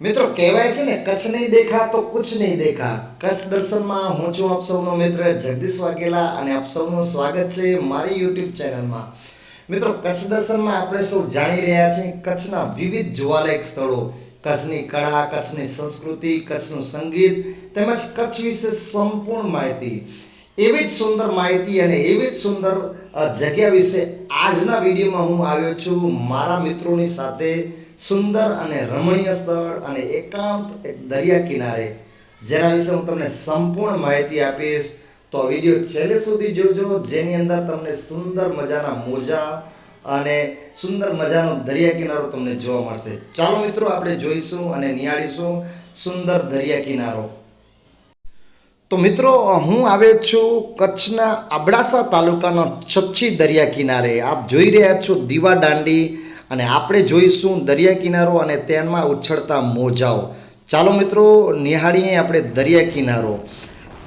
મિત્રો, કહેવાય છે ને, કચ્છ નહીં દેખા તો કુછ નહીં દેખા. કચ્છ દર્શનમાં હું છું આપ સૌનો મિત્ર જગદીશ વાઘેલા અને આપ સૌનું સ્વાગત છે મારી યુટ્યુબ ચેનલમાં. મિત્રો, કચ્છ દર્શનમાં આપણે સૌ જાણી રહ્યા છીએ કચ્છના વિવિધ જોવાલાયક સ્થળો. કચ્છની કળા, કચ્છની સંસ્કૃતિ, કચ્છનું સંગીત, તેમજ કચ્છ વિશે સંપૂર્ણ માહિતી. એવી જ સુંદર માહિતી અને એવી જ સુંદર જગ્યા વિશે આજના વિડીયોમાં હું આવ્યો છું મારા મિત્રોની સાથે સુંદર અને રમણીય સ્થળ અને એકાંત એક દરિયા કિનારે. જેના વિશે હું તમને સંપૂર્ણ માહિતી આપીશ. તો વીડિયો છેલ્લે સુધી જોજો, જેની અંદર તમને સુંદર મજાના મોજા અને સુંદર મજાનો દરિયા કિનારો તમને જોવા મળશે. ચાલો મિત્રો, આપણે જોઈશું અને નિહાળીશું સુંદર દરિયા કિનારો. તો મિત્રો, હું આવ્યો છું કચ્છના અબડાસા તાલુકાના છચ્છી દરિયા કિનારે. આપ જોઈ રહ્યા છો દીવા દાંડી અને આપણે જોઈશું દરિયા કિનારો અને તેમાં ઉછળતા મોજાઓ. ચાલો મિત્રો, નિહાળીએ આપણે દરિયા કિનારો.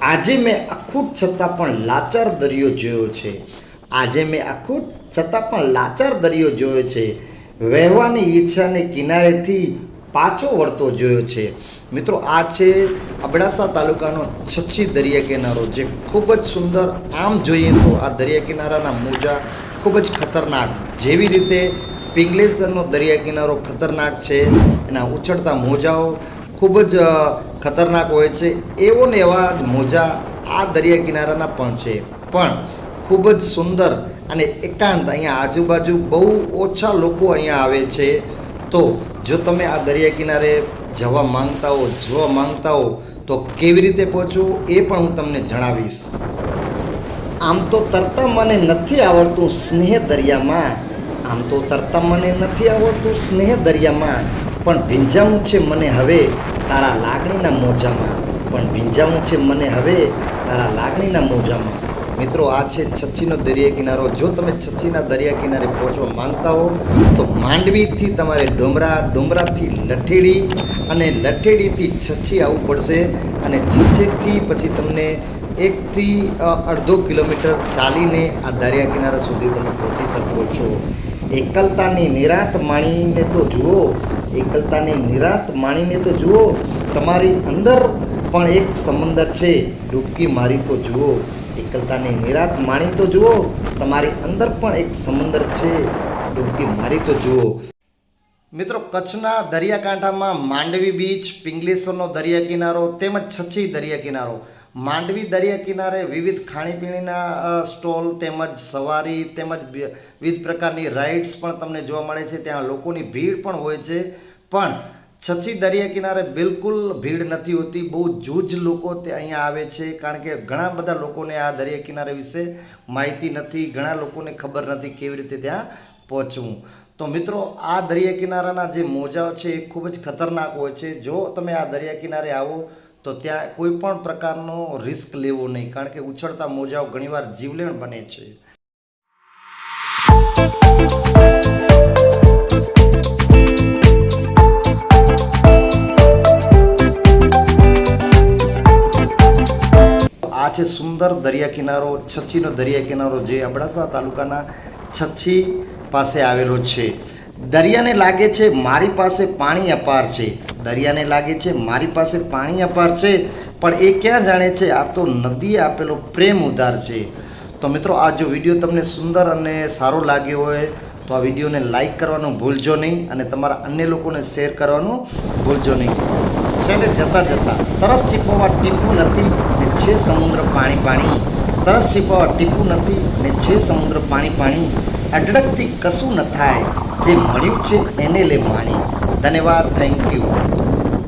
આજે મેં અખૂટ છતાં પણ લાચાર દરિયો જોયો છે. આજે મેં અખૂટ છતાં પણ લાચાર દરિયો જોયો છે. વહેવાની ઈચ્છાને કિનારેથી પાછો વળતો જોયો છે. મિત્રો, આ છે અબડાસા તાલુકાનો છચ્છી દરિયા કિનારો જે ખૂબ જ સુંદર, આમ જોઈએ તો આ દરિયા કિનારાના મોજા ખૂબ જ ખતરનાક. જેવી રીતે પિંગલેશ્વરનો દરિયા કિનારો ખતરનાક છે, એના ઉછળતા મોજાઓ ખૂબ જ ખતરનાક હોય છે, એવો ને એવા જ મોજા આ દરિયા કિનારાના પણ છે. પણ ખૂબ જ સુંદર અને એકાંત અહીંયા આજુબાજુ બહુ ઓછા લોકો અહીંયા આવે છે. તો જો તમે આ દરિયા કિનારે જવા માંગતા હો, જોવા માંગતા હો, તો કેવી રીતે પહોંચવું એ પણ હું તમને જણાવીશ. આમ તો તરતા મને નથી આવડતું સ્નેહ દરિયામાં. આમ તો તરતા મને નથી આવડતું સ્નેહ દરિયામાં. પણ ભીંજાવું છે મને હવે તારા લાગણીના મોજામાં. પણ ભીંજાવું છે મને હવે તારા લાગણીના મોજામાં. મિત્રો, આ છે છચ્છીનો દરિયા કિનારો. જો તમે છચ્છીના દરિયા કિનારે પહોંચવા માંગતા હો, તો માંડવીથી તમારે ડુમરા, ડુમરાથી લઠેડી અને લઠેડીથી છચ્છી આવવું પડશે અને છચ્છીથી પછી તમને એકથી અડધો કિલોમીટર ચાલીને આ દરિયા કિનારા સુધી તમે પહોંચી શકો છો. એકલતાની નિરાત માણીને તો જુઓ, એકલતાની નિરાત માણીને તો જુઓ. તમારી અંદર પણ એક સમંદર છે. ડૂબકી મારી તો જુઓ. એકલતાની નિરાત માણી તો જુઓ, તમારી અંદર પણ એક સમંદર છે. ડૂબકી મારી તો જુઓ. મિત્રો, કચ્છના દરિયાકાંઠામાં માંડવી બીચ, પિંગલેશ્વરનો દરિયા કિનારો તેમજ છચ્છી દરિયા કિનારો માંડવી દરિયા કિનારે વિવિધ ખાણીપીણીના સ્ટોલ તેમજ સવારી તેમજ વિવિધ પ્રકારની રાઇડ્સ પણ તમને જોવા મળે છે. ત્યાં લોકોની ભીડ પણ હોય છે. પણ છચ્છી દરિયા કિનારે બિલકુલ ભીડ નથી હોતી. બહુ જૂજ લોકો તે અહીંયા આવે છે. કારણ કે ઘણા બધા લોકોને આ દરિયા કિનારે વિશે માહિતી નથી. ઘણા લોકોને ખબર નથી કેવી રીતે ત્યાં પહોંચવું. તો મિત્રો, આ દરિયા કિનારાના જે મોજાઓ છે એ ખૂબ જ ખતરનાક હોય છે. જો તમે આ દરિયા કિનારે આવો, તો ત્યાં કોઈ પણ પ્રકારનો રિસ્ક લેવો નહીં. કારણ કે ઉછળતા મોજાઓ ઘણીવાર જીવલેણ બને છે. આ છે સુંદર દરિયા કિનારો, છચ્છીનો દરિયા કિનારો જે અબડાસા તાલુકાના છચ્છી પાસે આવેલો છે. દરિયાને લાગે છે મારી પાસે પાણી અપાર છે. દરિયાને લાગે છે મારી પાસે પાણી અપાર છે, પણ એ ક્યાં જાણે છે? આ તો નદીએ આપેલો પ્રેમ ઉધાર છે. તો મિત્રો, આ જો વીડિયો તમને સુંદર અને સારો લાગ્યો હોય તો આ વિડીયોને લાઇક કરવાનું ભૂલજો નહીં અને તમારા અન્ય લોકોને શેર કરવાનું ભૂલજો નહીં. છેલ્લે જતાં જતાં તરસ છીપવા ટીપું નથી ને છે સમુદ્ર પાણી પાણી. તરસ છીપવા ટીપું નથી ને છે સમુદ્ર પાણી પાણી. અઢળકથી કશું ન થાય. જે મળ્યું છે એને લે માણી ધન્યવાદ. Thank you